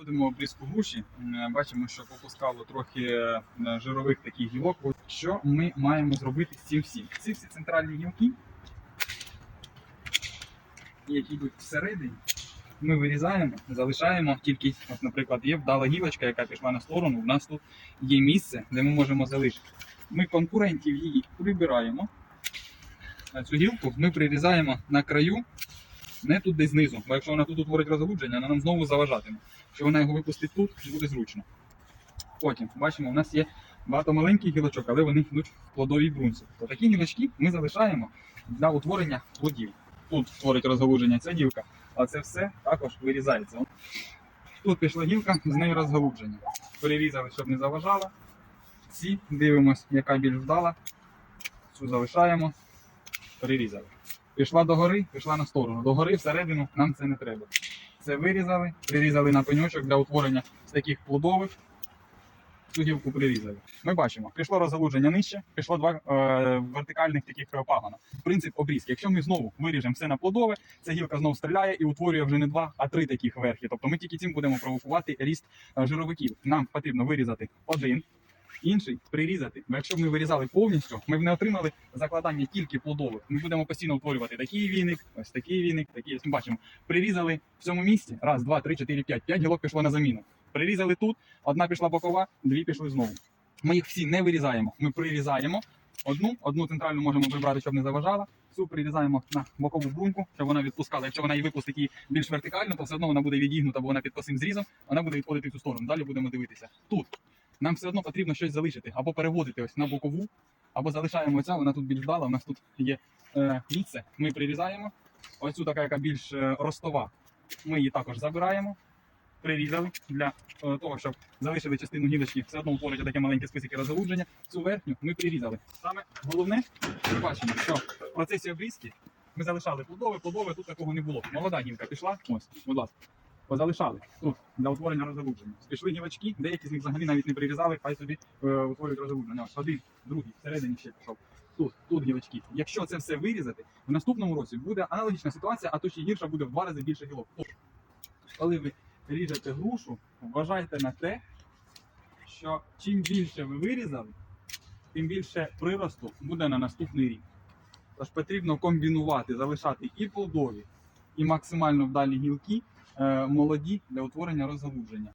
Проводимо обрізку груші. М, Бачимо, що попускало трохи е, жирових таких гілок. Що ми маємо зробити з цим всім? Ці всі центральні гілки, які йдуть всередині, ми вирізаємо, залишаємо тільки, от, наприклад, є вдала гілочка, яка пішла на сторону. У нас тут є місце, де ми можемо залишити. Ми конкурентів її прибираємо. Цю гілку ми прирізаємо на краю, не тут десь знизу. Бо якщо вона тут утворить розгалудження, вона нам знову заважатиме. Якщо вона його випустить тут, буде зручно. Потім, бачимо, у нас є багато маленьких гілочок, але вони йдуть в плодовій брунці. То такі гілочки ми залишаємо для утворення плодів. Тут творить розгалудження ця гілка, а це все також вирізається. Тут пішла гілка, з нею розгалудження. Перерізали, щоб не заважала. Ці дивимось, яка більш вдала. Цю залишаємо, перерізали. Пішла догори, пішла на сторону. Догори всередину нам це не треба. Це вирізали, прирізали на пеньочок для утворення з таких плодових. Цю гілку прирізали. Ми бачимо, пішло розгалудження нижче, пішло два е, вертикальних таких е, пагона. Принцип обрізки. Якщо ми знову виріжемо все на плодове, ця гілка знову стріляє і утворює вже не два, а три таких верхи. Тобто ми тільки цим будемо провокувати ріст е, жировиків. Нам потрібно вирізати один, інший прирізати. Бо якщо б ми вирізали повністю, ми б не отримали закладання тільки плодових. Ми будемо постійно утворювати такий віник, ось такий віник, такий. Ось ми бачимо. Прирізали в цьому місці. Раз, два, три, чотири, п'ять. П'ять гілок пішло на заміну. Прирізали тут, одна пішла бокова, дві пішли знову. Ми їх всі не вирізаємо. Ми прирізаємо одну, одну центральну можемо прибрати, щоб не заважала. Цю прирізаємо на бокову бруньку, щоб вона відпускала. Якщо вона її випустить її більш вертикально, то все одно вона буде відігнута, бо вона під косим зрізом, вона буде відходити в цю сторону. Далі будемо дивитися. Тут нам все одно потрібно щось залишити або переводити ось на бокову, або залишаємо оця, вона тут більш вдала. У нас тут є е, місце. Ми прирізаємо. Ось цю така, яка більш е, ростова. Ми її також забираємо. Прирізали для е, того, щоб залишили частину гілочки, все одно утворить таке маленьке списики розгалудження. Цю верхню ми прирізали. Саме головне, ми бачимо, що в процесі обрізки ми залишали плодове, плодове, тут такого не було. Молода гілка пішла, ось, будь ласка. Позалишали тут для утворення розгалудження. Пішли гілочки, деякі з них взагалі навіть не прирізали, хай собі е, утворюють розгалудження. Ось один, другий, всередині ще пішов. Тут, тут гілочки. Якщо це все вирізати, в наступному році буде аналогічна ситуація, а то ще гірша буде в два рази більше гілок. Тож, коли ви ріжете грушу, вважайте на те, що чим більше ви вирізали, тим більше приросту буде на наступний рік. Тож потрібно комбінувати, залишати і плодові, і максимально вдалі гілки молоді для утворення розгалудження.